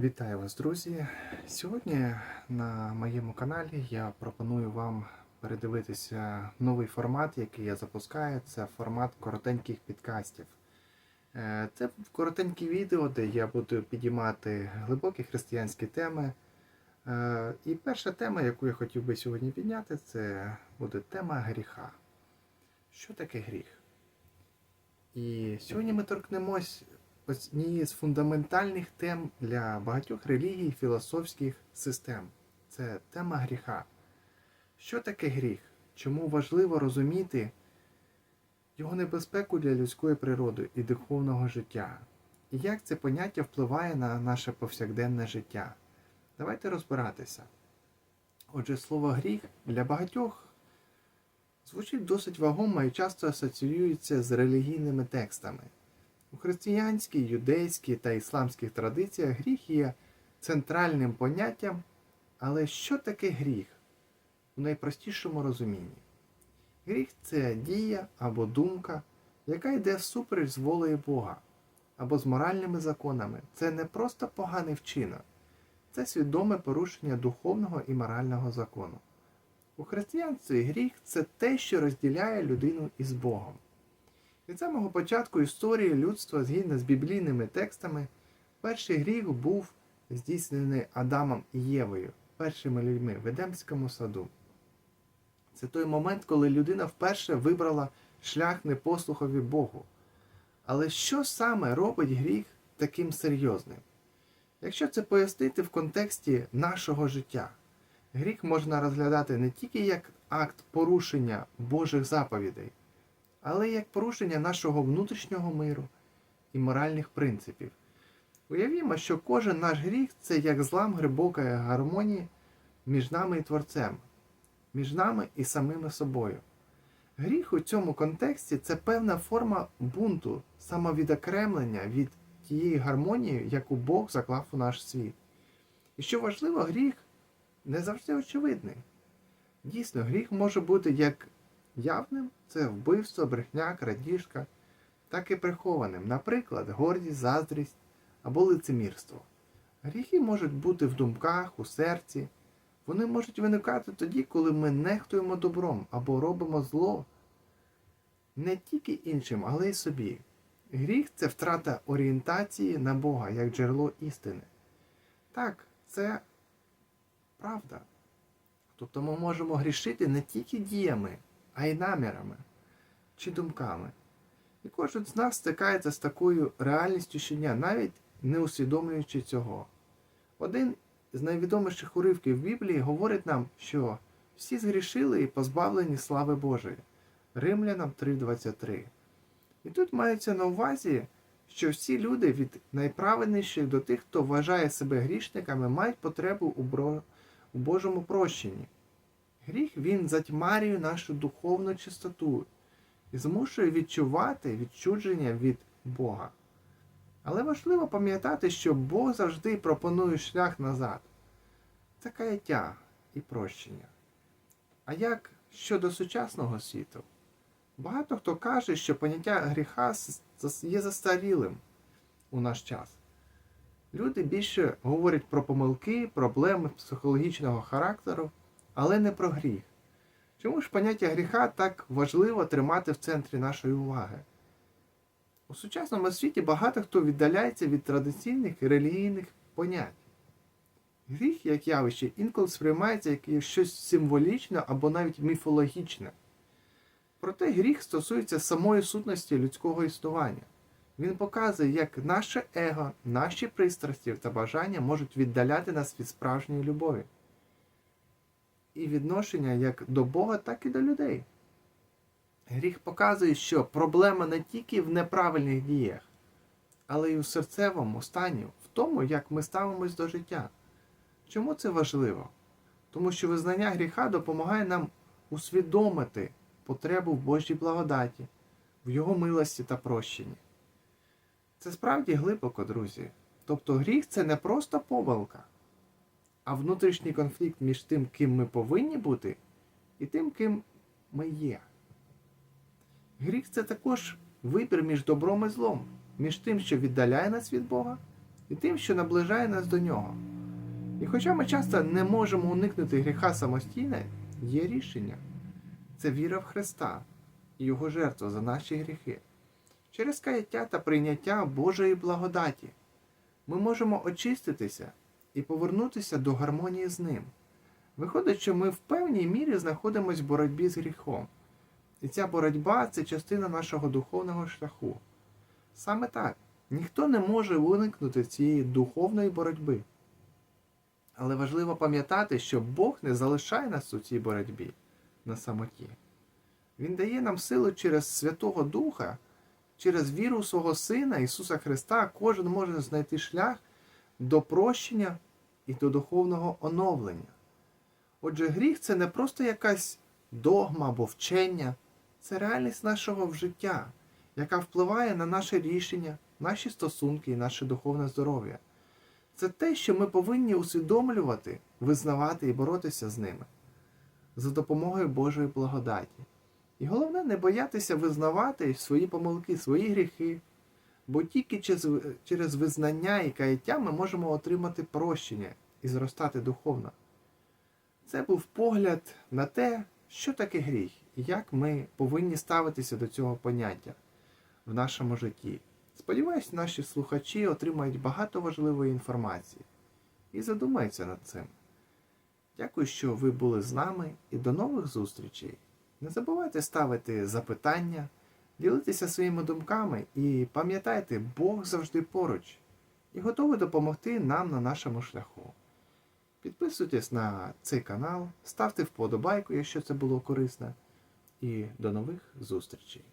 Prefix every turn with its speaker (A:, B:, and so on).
A: Вітаю вас, друзі! Сьогодні на моєму каналі я пропоную вам передивитися новий формат, який я запускаю. Це формат коротеньких підкастів. Е, Це коротенькі відео, де я буду підіймати глибокі християнські теми. Е, І перша тема, яку я хотів би сьогодні підняти, це буде тема гріха. Що таке гріх? І сьогодні ми торкнемось однієї з фундаментальних тем для багатьох релігій і філософських систем. Це тема гріха. Що таке гріх? Чому важливо розуміти його небезпеку для людської природи і духовного життя? І як це поняття впливає на наше повсякденне життя? Давайте розбиратися. Отже, слово гріх для багатьох звучить досить вагомо і часто асоціюється з релігійними текстами. У християнській, юдейській та ісламських традиціях гріх є центральним поняттям, але що таке гріх у найпростішому розумінні? Гріх це дія або думка, яка йде всупереч з волею Бога, або з моральними законами. Це не просто поганий вчинок, це свідоме порушення духовного і морального закону. У християнстві гріх це те, що розділяє людину із Богом. Від самого початку історії людства, згідно з біблійними текстами, перший гріх був здійснений Адамом і Євою, першими людьми в Едемському саду. Це той момент, коли людина вперше вибрала шлях непослухові Богу. Але що саме робить гріх таким серйозним? Якщо це пояснити в контексті нашого життя, гріх можна розглядати не тільки як акт порушення Божих заповідей, але як порушення нашого внутрішнього миру і моральних принципів. Уявімо, що кожен наш гріх це як злам глибокої гармонії між нами і Творцем, між нами і самими собою. Гріх у цьому контексті це певна форма бунту, самовідокремлення від тієї гармонії, яку Бог заклав у наш світ. І що важливо, гріх не завжди очевидний. Дійсно, гріх може бути як явним це вбивство, брехня, крадіжка, так і прихованим, наприклад, гордість, заздрість або лицемірство. Гріхи можуть бути в думках, у серці. Вони можуть виникати тоді, коли ми нехтуємо добром або робимо зло не тільки іншим, але й собі. Гріх це втрата орієнтації на Бога як джерело істини. Так, це правда. Тобто ми можемо грішити не тільки діями, а й намірами чи думками. І кожен з нас стикається з такою реальністю щодня, навіть не усвідомлюючи цього. Один з найвідоміших уривків Біблії говорить нам, що всі згрішили і позбавлені слави Божої. Римлянам 3.23. І тут мається на увазі, що всі люди від найправедніших до тих, хто вважає себе грішниками, мають потребу у, Божому прощенні. Гріх він затьмарює нашу духовну чистоту і змушує відчувати відчудження від Бога. Але важливо пам'ятати, що Бог завжди пропонує шлях назад. Це каяття і прощення. А як щодо сучасного світу? Багато хто каже, що поняття гріха є застарілим у наш час. Люди більше говорять про помилки, проблеми психологічного характеру, але не про гріх. Чому ж поняття гріха так важливо тримати в центрі нашої уваги? У сучасному світі багато хто віддаляється від традиційних релігійних понять. Гріх, як явище, інколи сприймається як щось символічне або навіть міфологічне. Проте гріх стосується самої сутності людського існування. Він показує, як наше его, наші пристрасті та бажання можуть віддаляти нас від справжньої любові. І відношення як до Бога, так і до людей. Гріх показує, що проблема не тільки в неправильних діях, але й у серцевому стані, в тому, як ми ставимось до життя. Чому це важливо? Тому що визнання гріха допомагає нам усвідомити потребу в Божій благодаті, в Його милості та прощенні. Це справді глибоко, друзі. Тобто гріх це не просто помилка, а внутрішній конфлікт між тим, ким ми повинні бути, і тим, ким ми є. Гріх це також вибір між добром і злом, між тим, що віддаляє нас від Бога, і тим, що наближає нас до нього. І хоча ми часто не можемо уникнути гріха самостійно, є рішення це віра в Христа і Його жертву за наші гріхи. Через каяття та прийняття Божої благодаті ми можемо очиститися і повернутися до гармонії з ним. Виходить, що ми в певній мірі знаходимося в боротьбі з гріхом. І ця боротьба це частина нашого духовного шляху. Саме так, ніхто не може уникнути цієї духовної боротьби. Але важливо пам'ятати, що Бог не залишає нас у цій боротьбі на самоті. Він дає нам силу через Святого Духа, через віру свого Сина Ісуса Христа, кожен може знайти шлях до прощення і до духовного оновлення. Отже, гріх це не просто якась догма або вчення, це реальність нашого життя, яка впливає на наше рішення, наші стосунки і наше духовне здоров'я. Це те, що ми повинні усвідомлювати, визнавати і боротися з ними за допомогою Божої благодаті. І головне не боятися визнавати свої помилки, свої гріхи, бо тільки через, визнання і каяття ми можемо отримати прощення і зростати духовно. Це був погляд на те, що таке гріх і як ми повинні ставитися до цього поняття в нашому житті. Сподіваюсь, наші слухачі отримають багато важливої інформації і задумаються над цим. Дякую, що ви були з нами і до нових зустрічей. Не забувайте ставити запитання, ділитися своїми думками і пам'ятайте, Бог завжди поруч і готовий допомогти нам на нашому шляху. Підписуйтесь на цей канал, ставте вподобайку, якщо це було корисно. І до нових зустрічей!